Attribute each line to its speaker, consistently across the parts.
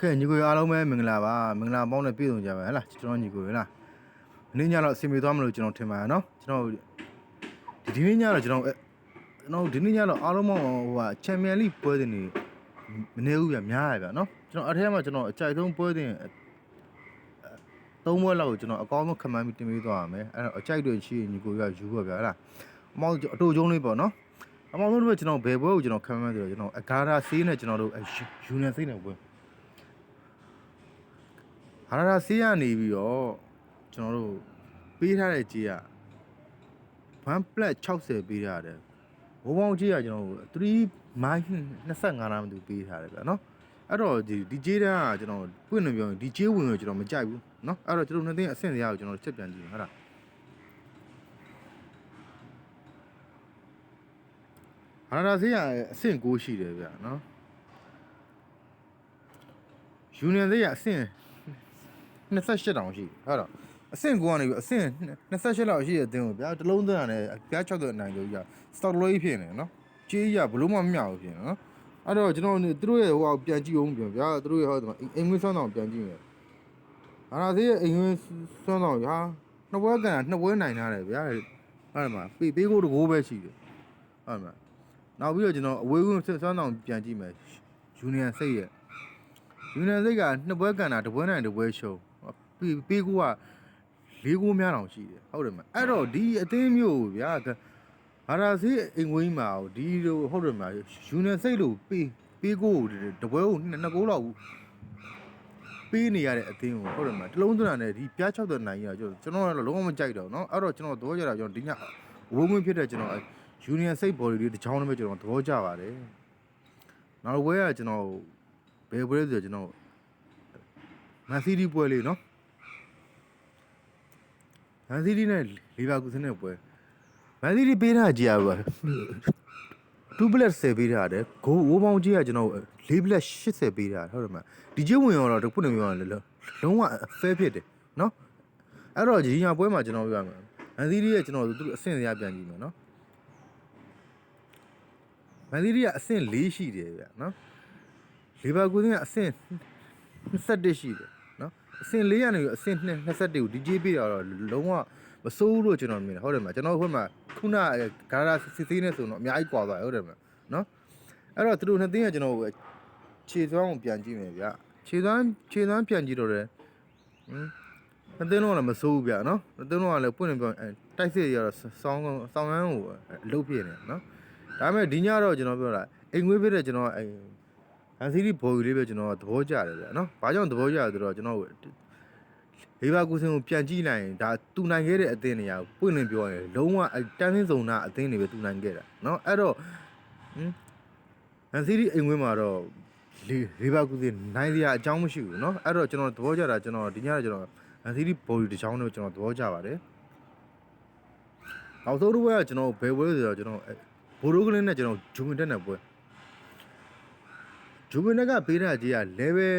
Speaker 1: ကဲညီကိုအားလုံးပဲမင်္ဂလာပါမင်္ဂလာပေါင်းနဲ့ပြည့်စုံကြပါဟဲ့လားကျွန်တော်ညီကိုဟဲ့လားဒီနေ့ညတော့အစီအမေသွားမလို့ကျွန်တော်ထင်ပါရနော်ကျွန်တော်ဒီဒီနေ့ညတော့ကျွန်တော်အဲကျွန်တော်ဒီနေ့ညတော့အားလုံးပေါင်းဟိုဟာချန်ပီယံလိပွဲစဉ်နေမနေဘူးဗျများရဗျနော်ကျွန်တော်အထက်မှာကျွန်တော်အကြိုက်ဆုံးပွဲစဉ်သုံးပွဲလောက်ကိုကျွန်တော်အကောင်းဆုံးခမန်းပြီးတင်ပေးသွားရမယ်အဲ့တော့အကြိုက်တွေရှိရင်ညီကိုရယူပါဗျာဟဲ့လားအမောင်အတူကျုံးလေးပေါ့နော်အမောင်တို့ကကျွန်တော်ဘယ်ပွဲကိုကျွန်တော်ခမန်းဆိုတော့ကျွန်တော်အဂါရာဆေးနဲ့ကျွန်တော်တို့ယူနီယံဆေးနဲ့ပွဲ ဟာရတာဆေးရနေပြီးတော့ကျွန်တော်တို့ပေးထားတဲ့ကြေးက1 plus 60ပေးထားတယ်ဘိုးပေါင်းကြေးကကျွန်တော်တို့3 mile 25နာမတူပေးထားတယ်ဗျာနော်အဲ့တော့ဒီဒီကြေးတန်းကကျွန်တော်ပွင့်နေပြောရင်ဒီကြေးဝင်ကိုကျွန်တော်မကြိုက်ဘူးနော်အဲ့တော့ကျွန်တော်နှစ်သိန်းအဆင့်တရားကိုကျွန်တော်ချက်ပြန်ကြည့်မယ်ဟုတ်လားဟာရတာဆေးရအဆင့်6ရှိတယ်ဗျာနော်ယူနီယံဆေးရအဆင့် 28တောင်ရှိဟုတ်တော့အဆင့်ကူကနေပြီးအဆင့်28လောက်ရှိတဲ့အတင်းကိုဗျာတစ်လုံးသွင်းရတယ်ဗျာ6သွင်းအနိုင်ကြကြီး stock လို့ဖြစ်နေနော်ကြေးရဘလို့မှမမြောက်ဘူးဖြစ်နေနော်အဲ့တော့ကျွန်တော်သူတို့ရဲ့ဟိုဟာပြန်ကြည့်အောင်ပြန်ဗျာသူတို့ရဲ့ဟိုအိမ်ငွေဆွမ်းတောင်ပြန်ကြည့်မယ်ဟာလာသေးရဲ့အိမ်ငွေဆွမ်းတောင်ဟာနှစ်ပွဲကန်နှစ်ပွဲနိုင်ထားတယ်ဗျာအဲ့ဒါမှပေးပေးကိုတကိုးပဲရှိတယ်ဟုတ်မှာနောက်ပြီးတော့ကျွန်တော်အဝေးကွင်းဆွမ်းတောင်ပြန်ကြည့်မယ်ယူနီယံစိတ်ရဲ့ယူနီယံစိတ်ကနှစ်ပွဲကန်တာတစ်ပွဲနိုင်တစ်ပွဲရှုံး ပေးပေးကူကလေးကူများတောင်ရှိတယ်ဟုတ်တယ်မအဲ့တော့ဒီအသင်းမျိုးဗျာဟာရာစီအင်ငွေးမှာဒီလိုဟုတ်တယ်မယူနေစိတ်လို့ပေးပေးကူတပွဲကိုနှစ်ကိုလောက်ပေးနေရတဲ့အသင်းကိုဟုတ်တယ်မတလုံးသွင်းတာနဲ့ဒီပြား6တဲ့နိုင်ရကျွန်တော်ကျွန်တော်ကတော့လုံးဝမကြိုက်တော့เนาะအဲ့တော့ကျွန်တော်သဘောကျတာကျွန်တော်ဒီညဝုန်းဝင်းဖြစ်တဲ့ကျွန်တော်ယူနီယံစိတ်ဘော်ဒီလေးတစ်ချောင်းနဲ့ပဲကျွန်တော်သဘောကျပါတယ်နောက်ဝဲကကျွန်တော်ဘယ်ပွဲလဲဆိုတော့ကျွန်တော်မန်စီးတီးပွဲလေးเนาะ မန်စီးတီးနဲ့လီဗာကူဆန်နဲ့ပွဲမန်စီးတီးပေးထားကြရပါ2 plus 10ပေးထားတယ်ဂိုးဝိုးပေါင်းကြီးကကျွန်တော်4 plus 80ပေးထားဟုတ်တယ်မဒီကျဝင်ရောတော့တခုနေပြောရလုံးဝဖဲဖြစ်တယ်နော်အဲ့တော့ဒီညာပွဲမှာကျွန်တော်ပြောရမယ်မန်စီးတီးရဲ့ကျွန်တော်သူအဆင့်စရာပြန်ကြည့်မယ်နော်မန်စီးတီးကအဆင့်4ရှိတယ်ဗျနော်လီဗာကူဆန်ကအဆင့်21ရှိတယ်နော် အဆင့်4ကနေအဆင့်21ကိုဒီကြေးပေးတာတော့လုံးဝမစိုးဘူးလို့ကျွန်တော်မြင်တယ်ဟုတ်တယ်မကျွန်တော်ဘက်မှာခုနဂါရာစစ်သေးနဲ့ဆိုတော့အများကြီးကွာသွားတယ်ဟုတ်တယ်မနော်အဲ့တော့သူတို့နှစ်သိန်းကကျွန်တော်ခြေသွမ်းကိုပြန်ကြည့်မယ်ဗျခြေသွမ်းခြေသွမ်းပြန်ကြည့်တော့တယ်ဟမ်နှစ်သိန်းလုံးကလည်းမစိုးဘူးဗျနော်နှစ်သိန်းလုံးကလည်းပွင့်နေပြောတိုက်စစ်ရတော့စောင်းစောင်းရမ်းကိုလှုပ်ပြနေနော်ဒါပေမဲ့ဒီညတော့ကျွန်တော်ပြောတာအိမ်ငွေးပြတဲ့ကျွန်တော်အိမ်အ န်စီရီဘော်ယူလေးပဲကျွန်တော်သဘောကျတယ်ဗျာနော်။ဘာကြောင့်သဘောကျလဲဆိုတော့ကျွန်တော်လေးပါကူစင်ကိုပြန်ကြည့်လိုက်ရင်ဒါတူနိုင်ခဲ့တဲ့အသင်းတွေကပွင့်လင်းပြောရင်လုံးဝတန်းစင်းစုံနာအသင်းတွေပဲတူနိုင်ခဲ့တာနော်။အဲ့တော့ဟမ်အန်စီရီအိမ်ဝင်းမှာတော့လေးပါကူစင်နိုင်စရာအကြောင်းမရှိဘူးနော်။အဲ့တော့ကျွန်တော်သဘောကျတာကျွန်တော်ဒီညတော့ကျွန်တော်အန်စီရီဘော်ယူတစ်ချောင်းတော့ကျွန်တော်သဘောကျပါတယ်။နောက်ဆုံးတစ်ပွဲကကျွန်တော်ဘယ်ပွဲဆိုတော့ကျွန်တော်ဘိုးရိုးကလေးနဲ့ကျွန်တော်ဂျူမင်တက်နဲ့ပွဲ ဂျူမင်နက်ကပေးတာကြီးက level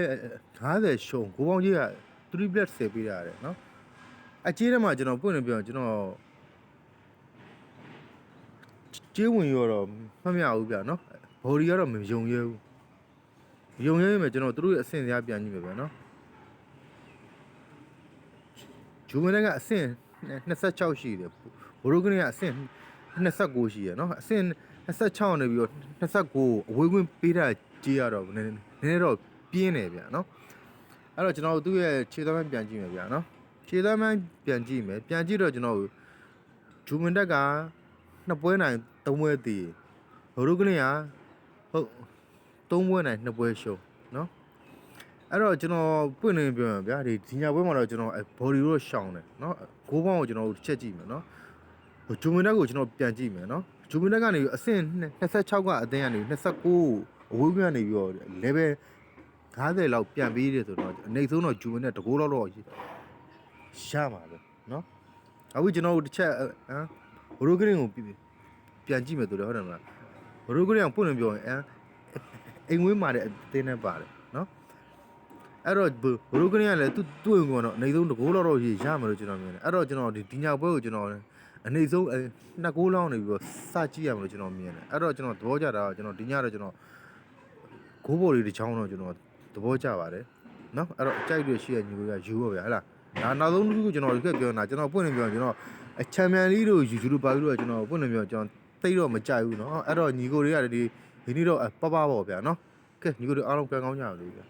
Speaker 1: 50ရှုံကိုပေါင်းကြီးက3 plus 10ပေးတာရတယ်နော်အကြီးထဲမှာကျွန်တော်ပွင့်နေပြောကျွန်တော်ကျေးဝင်ရောတော့မမြဘူးဗျာနော်ဘော်ဒီကတော့မယုံရဲဘူးယုံရဲမယ်ကျွန်တော်တို့ရဲ့အဆင့်စရာပြန်ကြည့်မယ်ဗျာနော်ဂျူမင်နက်ကအဆင့်26ရှိတယ်ဘရိုကနေကအဆင့်29ရှိရနော်အဆင့်26နေပြီးတော့29အဝေးကွင်းပေးတာ ကြေးရတော့နည်းနည်းတော့ပြင်းတယ်ဗျာနော်အဲ့တော့ကျွန်တော်သူ့ရဲ့ခြေသားမှန်းပြန်ကြည့်မယ်ဗျာနော်ခြေသားမှန်းပြန်ကြည့်မယ်ပြန်ကြည့်တော့ကျွန်တော်ဂျူမင်တက်ကနှစ်ပွဲနိုင်သုံးပွဲတည်ဘရိုကနေကဟုတ်သုံးပွဲနိုင်နှစ်ပွဲရှုံးနော်အဲ့တော့ကျွန်တော်ပွင့်နေပြောရဗျာဒီဒီညာပွဲမှာတော့ကျွန်တော်ဘော်ဒီရောရှောင်းတယ်နော်ဂိုးပေါင်းကိုကျွန်တော်ချက်ကြည့်မယ်နော်ဟိုဂျူမင်တက်ကိုကျွန်တော်ပြန်ကြည့်မယ်နော်ဂျူမင်တက်ကနေအဆင့်26ကအသင်းကနေ29 အဝေးကနေပြီးတော့ level 50လောက်ပြန်ပြီးတယ်ဆိုတော့အနေဆုံးတော့ဂျူမင်တက်တကိုးလောက်တော့ရမှာပဲနော်အခုကျွန်တော်တစ်ချက်ဟမ်ဘရိုဂရင်းကိုပြန်ကြည့်မယ်ဆိုတော့ဟုတ်တယ်မလားဘရိုဂရင်းကပွင့်နေပြောရင်အဲအိမ်ဝင်းမာတဲ့အသင်းနဲ့ပါတယ်နော်အဲ့တော့ဘရိုကနီကလည်းသူ့သူ့ဝင်ကတော့အနေဆုံးတကိုးလောက်တော့ရရမယ်လို့ကျွန်တော်မြင်တယ်အဲ့တော့ကျွန်တော်ဒီဒီညာပွဲကိုကျွန်တော်အနေဆုံးနှစ်ကိုးလောက်နေပြီးတော့စကြည့်ရမယ်လို့ကျွန်တော်မြင်တယ်အဲ့တော့ကျွန်တော်သဘောကျတာကကျွန်တော်ဒီညတော့ကျွန်တော် ဂိုးဘော်လေးတစ်ချောင်းတော့ကျွန်တော်သဘောကျပါတယ်နော်အဲ့တော့အကြိုက်တွေရှိတဲ့ညီကိုကယူပါဗျာဟဲ့လားဒါနောက်ဆုံးတစ်ခုကျွန်တော်ဒီကပြောနေတာကျွန်တော်ပွင့်နေပြောကျွန်တော်အချမ်းမြန်လေးတို့ယူယူလို့ပါပြီးတော့ကျွန်တော်ပွင့်နေပြောကျွန်တော်သိတော့မကြိုက်ဘူးနော်အဲ့တော့ညီကိုတွေကဒီဒီနေ့တော့ပပပေါ့ဗျာနော်ကဲညီကိုတွေအားလုံးပြန်ကောင်းကြပါလို့ဗျာ